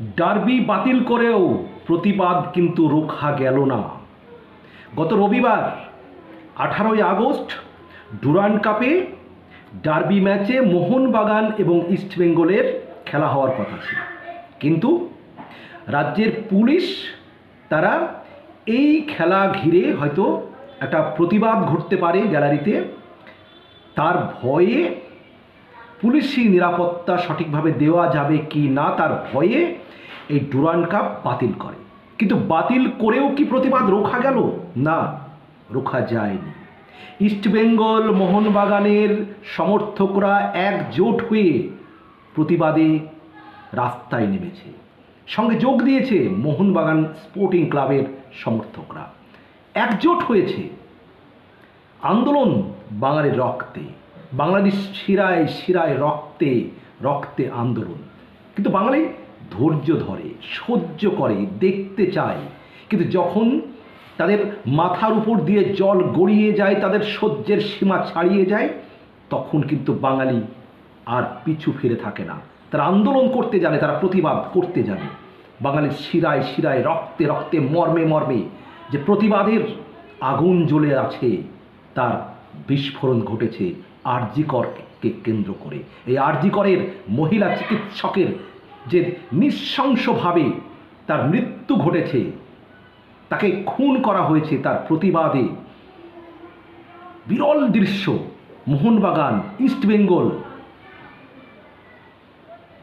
Derby বাতিল করেও প্রতিবাদ কিন্তু রোখা গেল না। গত রবিবার, আঠারোই আগস্ট, ডুরান্ড কাপে ডার্বি ম্যাচে মোহনবাগান এবং ইস্টবেঙ্গলের খেলা হওয়ার কথা ছিল। কিন্তু রাজ্যের পুলিশ তারা এই খেলা ঘিরে হয়তো একটা প্রতিবাদ ঘটতে পারে গ্যালারিতে। তার ভয়ে পুলিশি নিরাপত্তা সঠিকভাবে দেওয়া যাবে কি না তার ভয়ে এই ডুরান্ড কাপ বাতিল করে। কিন্তু বাতিল করেও কি প্রতিবাদ রোখা গেল? না, রোখা যায়নি। ইস্টবেঙ্গল মোহনবাগানের সমর্থকরা একজোট হয়ে প্রতিবাদে রাস্তায় নেমেছে। সঙ্গে যোগ দিয়েছে মোহনবাগান স্পোর্টিং ক্লাবের সমর্থকরা। একজোট হয়েছে। আন্দোলন বাঙালির রক্তে। বাঙালির শিরায় শিরায় রক্তে রক্তে আন্দোলন। কিন্তু বাঙালি ধৈর্য ধরে, সহ্য করে, দেখতে চায়। কিন্তু যখন তাদের মাথার উপর দিয়ে জল গড়িয়ে যায়, তাদের সহ্যের সীমা ছাড়িয়ে যায়, তখন কিন্তু বাঙালি আর পিছু ফিরে থাকে না। তারা আন্দোলন করতে জানে, তারা প্রতিবাদ করতে জানে। বাঙালির শিরায় শিরায় রক্তে রক্তে, মর্মে মর্মে যে প্রতিবাদের আগুন জ্বলে আছে, তার বিস্ফোরণ ঘটেছে। আরজিকরকে কেন্দ্র করে। এই আরজিকরের মহিলা চিকিৎসকের যে নৃশংসভাবে তার মৃত্যু ঘটেছে, তাকে খুন করা হয়েছে তার প্রতিবাদে বিরল দৃশ্য, Mohun Bagan East Bengal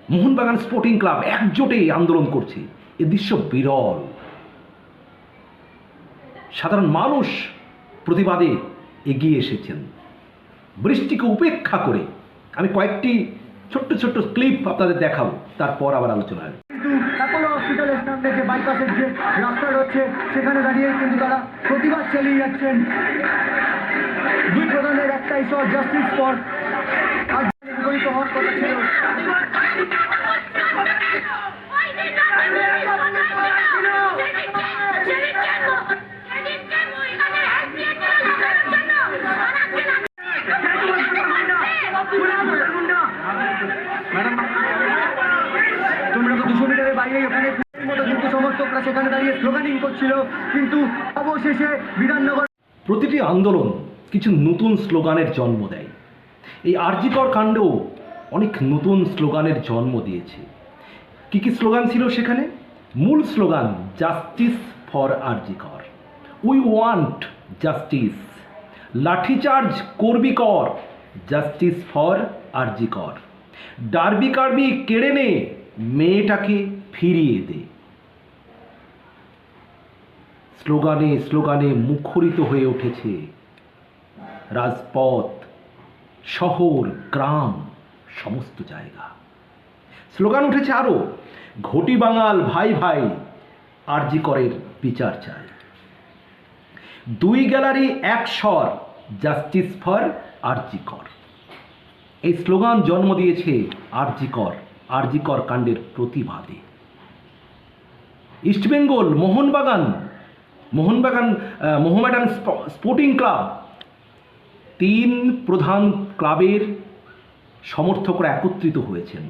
Mohun Bagan sporting club একজোটে আন্দোলন করছে। এ দৃশ্য বিরল। সাধারণ মানুষ প্রতিবাদে এগিয়ে এসেছেন। বৃষ্টিকে উপেক্ষা করে আমি কয়েকটি ছোট্ট ছোট্ট ক্লিপ আপনাদের দেখাবো, তারপর আবার আলোচনা হবে। অ্যাপোলো হসপিটালের সামনে বাইপাসের যে রাস্তা রয়েছে, সেখানে দাঁড়িয়ে কিন্তু তারা প্রতিবাদ চালিয়ে যাচ্ছেন। দুই প্রধানের একটাই সহ জাস্টিস ফর আর বিপরীত হওয়ার কথা ছিল ম্যাডাম তোমরা তো দুশো মিটারের বাইরে ওখানে মতো কিন্তু সমর্থকরা সেখানে দাঁড়িয়ে স্লোগানিং করছিল, কিন্তু অবশেষে বিধাননগর প্রতিটি আন্দোলন কিছু নতুন স্লোগানের জন্ম দেয়। এই আরজিকর কাণ্ডও অনেক নতুন স্লোগানের জন্ম দিয়েছে। কি কি স্লোগান ছিল সেখানে? মূল slogan justice for RG Kar. We want justice lathicharge করবি কর জাস্টিস ফর আরজিকর। ডার্বি কার্বি কেড়ে নে, মেয়েটাকে ফিরিয়ে দে। স্লোগানে স্লোগানে মুখরিত হয়ে উঠেছে। রাজপথ, শহর, গ্রাম, সমস্ত জায়গা। স্লোগান উঠেছে আরও ঘটি বাঙাল ভাই ভাই, আরজি করের বিচার চাই। দুই গ্যালারি, এক স্বর, জাস্টিস ফর, আরজি কর। এই স্লোগান জন্ম দিয়েছে আরজি কর আরজি কর কাণ্ডের প্রতিবাদে। East Bengal, Mohun Bagan Mohun Bagan Mohammedan স্প- sporting club তিন প্রধান ক্লাবের সমর্থকরা একত্রিত হয়েছেন।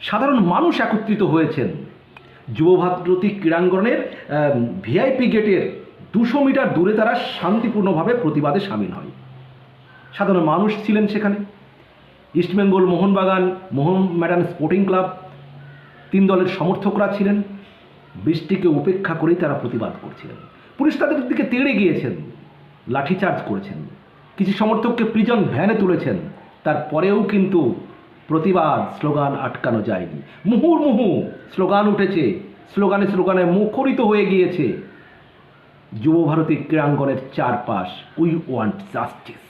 সাধারণ মানুষ একত্রিত হয়েছেন। যুবভারতী ক্রীড়াঙ্গনের ভিআইপি গেটের দুশো মিটার দূরে তারা শান্তিপূর্ণভাবে প্রতিবাদে সামিল হয়। সাধারণ মানুষ ছিলেন সেখানে। East Bengal Mohun Bagan Mohun Bagan sporting club তিন দলের সমর্থকরা ছিলেন। বৃষ্টিকে উপেক্ষা করেই তারা প্রতিবাদ করছিলেন। পুলিশ তাদের দিকে তেড়ে গিয়েছেন লাঠিচার্জ করেছেন। কিছু সমর্থককে প্রিজন ভ্যানে তুলেছেন, তারপরেও কিন্তু প্রতিবাদ স্লোগান আটকানো যায়নি। মুহুর্মুহু স্লোগান উঠেছে, স্লোগানে স্লোগানে মুখরিত হয়ে গিয়েছে। যুবভারতী ক্রীড়াঙ্গনের চারপাশ, we want justice,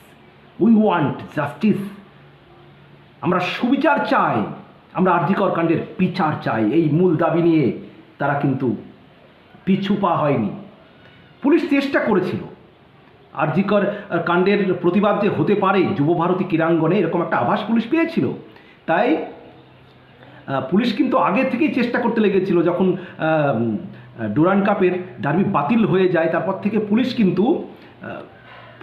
we want justice. আমরা সুবিচার চাই, আমরা আর্যিকর কাণ্ডের বিচার চাই, এই মূল দাবি নিয়ে তারা কিন্তু পিছু পা হয়নি। পুলিশ চেষ্টা করেছিল। আরজিকর কাণ্ডের প্রতিবাদ যে হতে পারে যুবভারতী ক্রীড়াঙ্গনে এরকম একটা আভাস পুলিশ পেয়েছিল। তাই পুলিশ কিন্তু আগে থেকেই চেষ্টা করতে লেগেছিল যখন ডুরান কাপের ডার্বি বাতিল হয়ে যায়, তারপর থেকে পুলিশ কিন্তু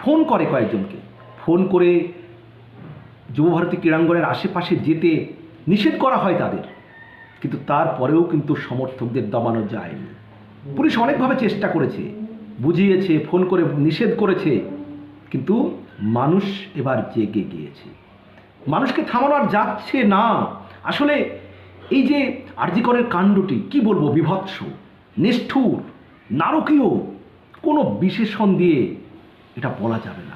ফোন করে কয়েকজনকে। ফোন করে যুবভারতী ক্রীড়াঙ্গনের আশেপাশে যেতে নিষেধ করা হয় তাদের। কিন্তু তারপরেও কিন্তু সমর্থকদের দমানো যায়নি। পুলিশ অনেকভাবে চেষ্টা করেছে, বুঝিয়েছে, ফোন করে নিষেধ করেছে, কিন্তু মানুষ এবার জেগে গিয়েছে। মানুষকে থামানো আর যাচ্ছে না। আসলে এই যে আরজিকরের কাণ্ডটি, কি বলব, বিভৎস, নিষ্ঠুর, নারকীয়, কোনো বিশেষণ দিয়ে এটা বলা যাবে না।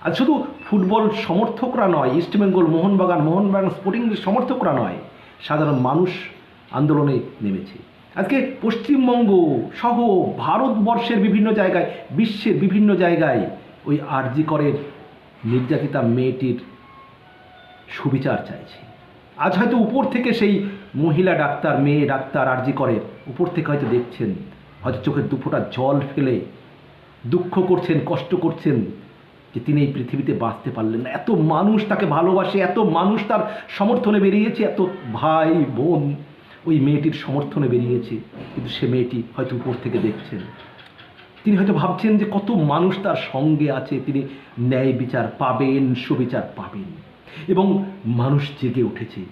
আর শুধু ফুটবল সমর্থকরা নয়, ইস্টবেঙ্গল মোহনবাগান মোহনবাগান স্পোর্টিং সমর্থকরা নয়, সাধারণ মানুষ আন্দোলনে নেমেছে। আজকে পশ্চিমবঙ্গ সহ ভারতবর্ষের বিভিন্ন জায়গায়, বিশ্বের বিভিন্ন জায়গায় ওই আরজিকরের নির্যাতিতা মেয়েটির সুবিচার চাইছে। আজ হয়তো উপর থেকে সেই মহিলা ডাক্তার, মেয়ে ডাক্তার আরজি করে উপর থেকে হয়তো দেখছেন, হয়তো চোখের দুফোটা জল ফেলে দুঃখ করছেন, কষ্ট করছেন যে তিনি এই পৃথিবীতে বাঁচতে পারলেন না। এত মানুষ তাকে ভালোবাসে, এত মানুষ তার সমর্থনে বেরিয়েছে, এত ভাই, বোন ওই মেয়েটির সমর্থনে বেরিয়েছে, কিন্তু সে মেয়েটি হয়তো উপর থেকে দেখছেন তিনি হয়তো ভাবছেন যে কত মানুষ তার সঙ্গে আছে, তিনি ন্যায় বিচার পাবেন, সুবিচার পাবেন। এবং মানুষ জেগে উঠেছে।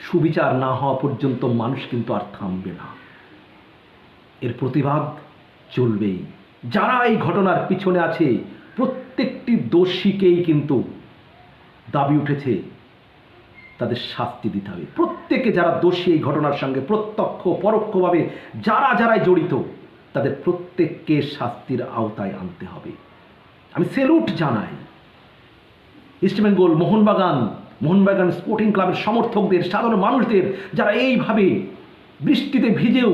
সুবিচার না হওয়া পর্যন্ত মানুষ কিন্তু আর থামবে না। এর প্রতিবাদ চলবেই। যারা এই ঘটনার পিছনে আছে, প্রত্যেকটি দোষীকেই কিন্তু দাবি উঠেছে তাদের শাস্তি দিতে হবে। প্রত্যেকে যারা দোষী এই ঘটনার সঙ্গে প্রত্যক্ষ পরোক্ষভাবে যারা যারাই জড়িত, তাদের প্রত্যেককে শাস্তির আওতায় আনতে হবে। আমি সেলুট জানাই। ইস্টবেঙ্গল মোহনবাগান মোহনবাগান স্পোর্টিং ক্লাবের সমর্থকদের, সাধারণ মানুষদের যারা এইভাবে বৃষ্টিতে ভিজেও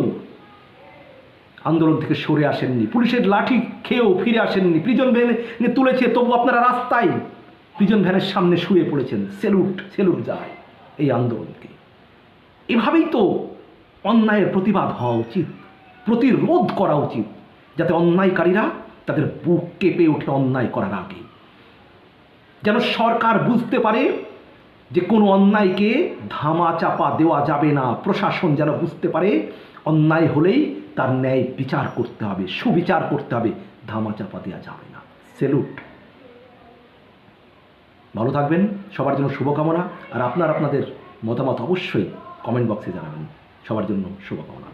আন্দোলন থেকে সরে আসেননি, পুলিশের লাঠি খেয়েও ফিরে আসেননি প্রিজন ভ্যানে তুলেছে, তবু আপনারা রাস্তায় প্রিজন ভ্যানের সামনে শুয়ে পড়েছেন। সেলুট সেলুট যায় এই আন্দোলনকে। এভাবেই তো অন্যায়ের প্রতিবাদ হওয়া উচিত, প্রতিরোধ করা উচিত, যাতে অন্যায়কারীরা তাদের বুক কেঁপে ওঠে অন্যায় করার আগে। যেন সরকার বুঝতে পারে যে কোনো অন্যায়কে ধামা চাপা দেওয়া যাবে না, প্রশাসন যেন বুঝতে পারে অন্যায় হলেই তার ন্যায় বিচার করতে হবে, সুবিচার করতে হবে ধামা চাপা দেওয়া যাবে না। সেলুট। ভালো থাকবেন, সবার জন্য শুভকামনা, আর আপনার আপনাদের মতামত অবশ্যই কমেন্ট বক্সে জানাবেন। সবার জন্য শুভকামনা।